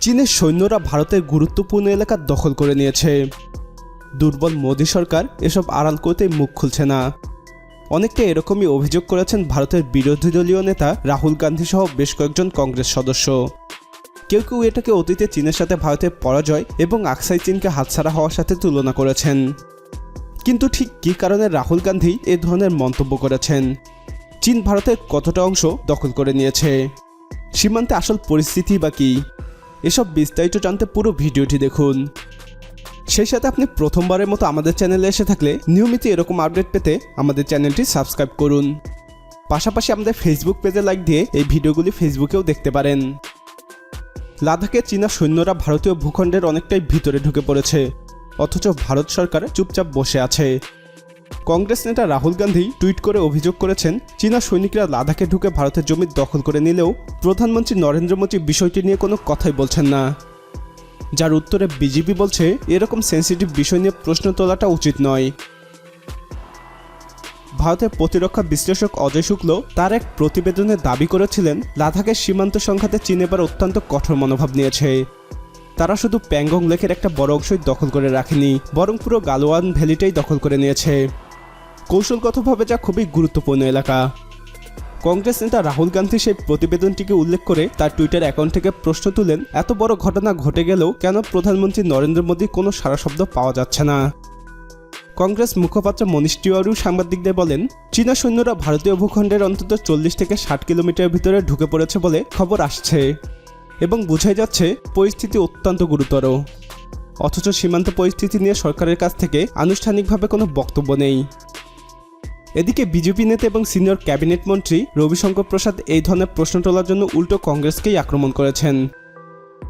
চীনের সৈন্যরা ভারতের গুরুত্বপূর্ণ এলাকা দখল করে নিয়েছে। দুর্বল মোদী সরকার এসব আড়াল করতে মুখ খুলছে না। অনেকটা এরকমই অভিযোগ করেছেন ভারতের বিরোধী দলীয় নেতা রাহুল গান্ধী সহ বেশ কয়েকজন কংগ্রেস সদস্য। কেউ কেউ এটাকে অতীতে চীনের সাথে ভারতের পরাজয় এবং আকসাই চীনকে হাতছাড়া হওয়ার সাথে তুলনা করেছেন। কিন্তু ঠিক কী কারণে রাহুল গান্ধী এ ধরনের মন্তব্য করেছেন? চীন ভারতের কতটা অংশ দখল করে নিয়েছে? সীমান্তে আসল পরিস্থিতি বা কী? এসব বিস্তারিত জানতে পুরো ভিডিওটি দেখুন। সেই সাথে আপনি প্রথমবারের মতো আমাদের চ্যানেলে এসে থাকলে নিয়মিত এরকম আপডেট পেতে আমাদের চ্যানেলটি সাবস্ক্রাইব করুন। পাশাপাশি আমাদের ফেসবুক পেজে লাইক দিয়ে এই ভিডিওগুলি ফেসবুকেও দেখতে পারেন। লাদাখে চীনা সৈন্যরা ভারতীয় ভূখণ্ডের অনেকটাই ভিতরে ঢুকে পড়েছে, অথচ ভারত সরকার চুপচাপ বসে আছে। কংগ্রেস নেতা রাহুল গান্ধী টুইট করে অভিযোগ করেছেন, চীনা সৈনিকরা লাদাখে ঢুকে ভারতের জমি দখল করে নিলেও প্রধানমন্ত্রী নরেন্দ্র মোদী বিষয়টি নিয়ে কোনো কথাই বলছেন না। যার উত্তরে বিজেপি বলছে, এরকম সেন্সিটিভ বিষয় নিয়ে প্রশ্ন তোলাটা উচিত নয়। ভারতের প্রতিরক্ষা বিশ্লেষক অজয় শুক্ল তার এক প্রতিবেদনে দাবি করেছিলেন, লাদাখের সীমান্ত সংঘাতে চীন এবার অত্যন্ত কঠোর মনোভাব নিয়েছে। তারা শুধু প্যাংগং লেকের একটা বড় অংশই দখল করে রাখেনি, বরং পুরো গালোয়ান ভ্যালিটাই দখল করে নিয়েছে। কৌশলগতভাবে যা খুবই গুরুত্বপূর্ণ এলাকা। কংগ্রেস নেতা রাহুল গান্ধী সেই প্রতিবেদনটিকে উল্লেখ করে তার টুইটার অ্যাকাউন্ট থেকে প্রশ্ন তুলেন, এত বড় ঘটনা ঘটে গেলেও কেন প্রধানমন্ত্রী নরেন্দ্র মোদী কোনো সারা শব্দ পাওয়া যাচ্ছে না? কংগ্রেস মুখপাত্র মনীষ তিওয়ারিও সাংবাদিকদের বলেন, চীনা সৈন্যরা ভারতীয় ভূখণ্ডের অন্তত চল্লিশ থেকে ষাট কিলোমিটার ভিতরে ঢুকে পড়েছে বলে খবর আসছে। এবং বোঝাই যাচ্ছে পরিস্থিতি অত্যন্ত গুরুতর। অথচ সীমান্ত পরিস্থিতি নিয়ে সরকারের কাছ থেকে আনুষ্ঠানিকভাবে কোনো বক্তব্য নেই। এদিকে বিজেপি নেতা এবং সিনিয়র ক্যাবিনেট মন্ত্রী রবিশঙ্কর প্রসাদ এই ধরনের প্রশ্ন তোলার জন্য উল্টো কংগ্রেসকেই আক্রমণ করেছেন।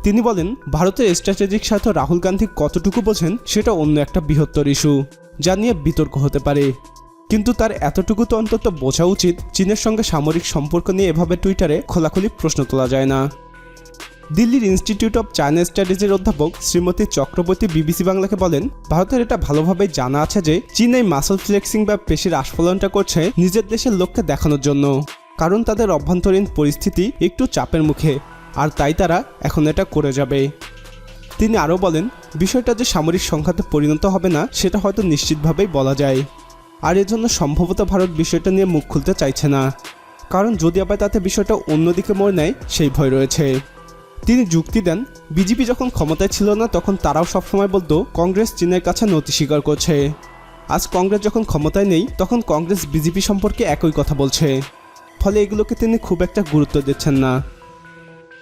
তিনি বলেন, ভারতের স্ট্র্যাটেজিক স্বার্থ রাহুল গান্ধী কতটুকু বোঝেন সেটা অন্য একটা বৃহত্তর ইস্যু যা নিয়ে বিতর্ক হতে পারে। কিন্তু তার এতটুকু তো অন্তত বোঝা উচিত, চীনের সঙ্গে সামরিক সম্পর্ক নিয়ে এভাবে টুইটারে খোলাখুলি প্রশ্ন তোলা যায় না। দিল্লির ইনস্টিটিউট অব চায়না স্টাডিজের অধ্যাপক শ্রীমতী চক্রবর্তী বিবিসি বাংলাকে বলেন, ভারতের এটা ভালোভাবেই জানা আছে যে চীন এই মাসল ফ্লেক্সিং বা পেশির আস্ফলনটা করছে নিজের দেশের লোককে দেখানোর জন্য। কারণ তাদের অভ্যন্তরীণ পরিস্থিতি একটু চাপের মুখে, আর তাই তারা এখন এটা করে যাবে। তিনি আরও বলেন, বিষয়টা যে সামরিক সংঘাতে পরিণত হবে না, সেটা হয়তো নিশ্চিতভাবেই বলা যায়। আর এজন্য সম্ভবত ভারত বিষয়টা নিয়ে মুখ খুলতে চাইছে না। কারণ যদি আবার তাতে বিষয়টা অন্যদিকে মোড় নেয়, সেই ভয় রয়েছে। তিনি যুক্তি দেন, বিজেপি যখন ক্ষমতায় ছিল না, তখন তারাও সবসময় বলতো, কংগ্রেস চীনের কাছে নতি স্বীকার করছে। আজ কংগ্রেস যখন ক্ষমতায় নেই, তখন কংগ্রেস বিজেপি সম্পর্কে একই কথা বলছে। ফলে এগুলোকে তিনি খুব একটা গুরুত্ব দিচ্ছেন না।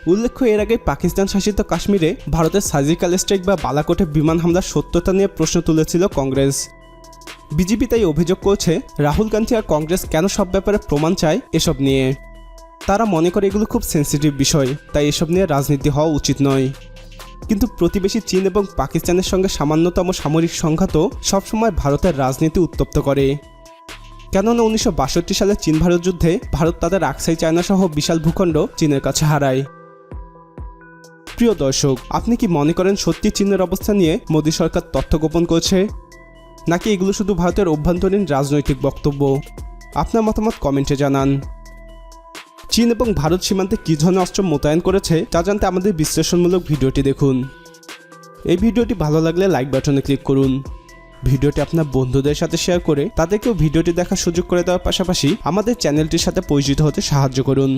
উল্লেখ্য, এর আগে পাকিস্তান শাসিত কাশ্মীরে ভারতের সার্জিক্যাল স্ট্রাইক বা বালাকোটে বিমান হামলার সত্যতা নিয়ে প্রশ্ন তুলেছিল কংগ্রেস। বিজেপি তাই অভিযোগ করছে, রাহুল গান্ধী আর কংগ্রেস কেন সব ব্যাপারে প্রমাণ চায় এসব নিয়ে? তারা মনে করে এগুলো খুব সেন্সিটিভ বিষয়, তাই এসব নিয়ে রাজনীতি হওয়া উচিত নয়। কিন্তু প্রতিবেশী চীন এবং পাকিস্তানের সঙ্গে সামান্যতম সামরিক সংঘাতও সবসময় ভারতের রাজনীতি উত্তপ্ত করে। কেননা উনিশশো বাষট্টি সালে চীন ভারত যুদ্ধে ভারত তাদের আকসাই চায়না সহ বিশাল ভূখণ্ড চীনের কাছে হারায়। প্রিয় দর্শক, আপনি কি মনে করেন সত্যি চীনের অবস্থা নিয়ে মোদী সরকার তথ্য গোপন করছে? নাকি এগুলো শুধু ভারতের অভ্যন্তরীণ রাজনৈতিক বক্তব্য? আপনার মতামত কমেন্টে জানান। চীন এবং ভারত সীমান্তে কী ধরনের অস্ত্র মোতায়েন করেছে, তা জানতে আমাদের বিশ্লেষণমূলক ভিডিওটি দেখুন। এই ভিডিওটি ভালো লাগলে লাইক বাটনে ক্লিক করুন। ভিডিওটি আপনার বন্ধুদের সাথে শেয়ার করে তাদেরকেও ভিডিওটি দেখার সুযোগ করে দেওয়ার পাশাপাশি আমাদের চ্যানেলটির সাথে পরিচিত হতে সাহায্য করুন।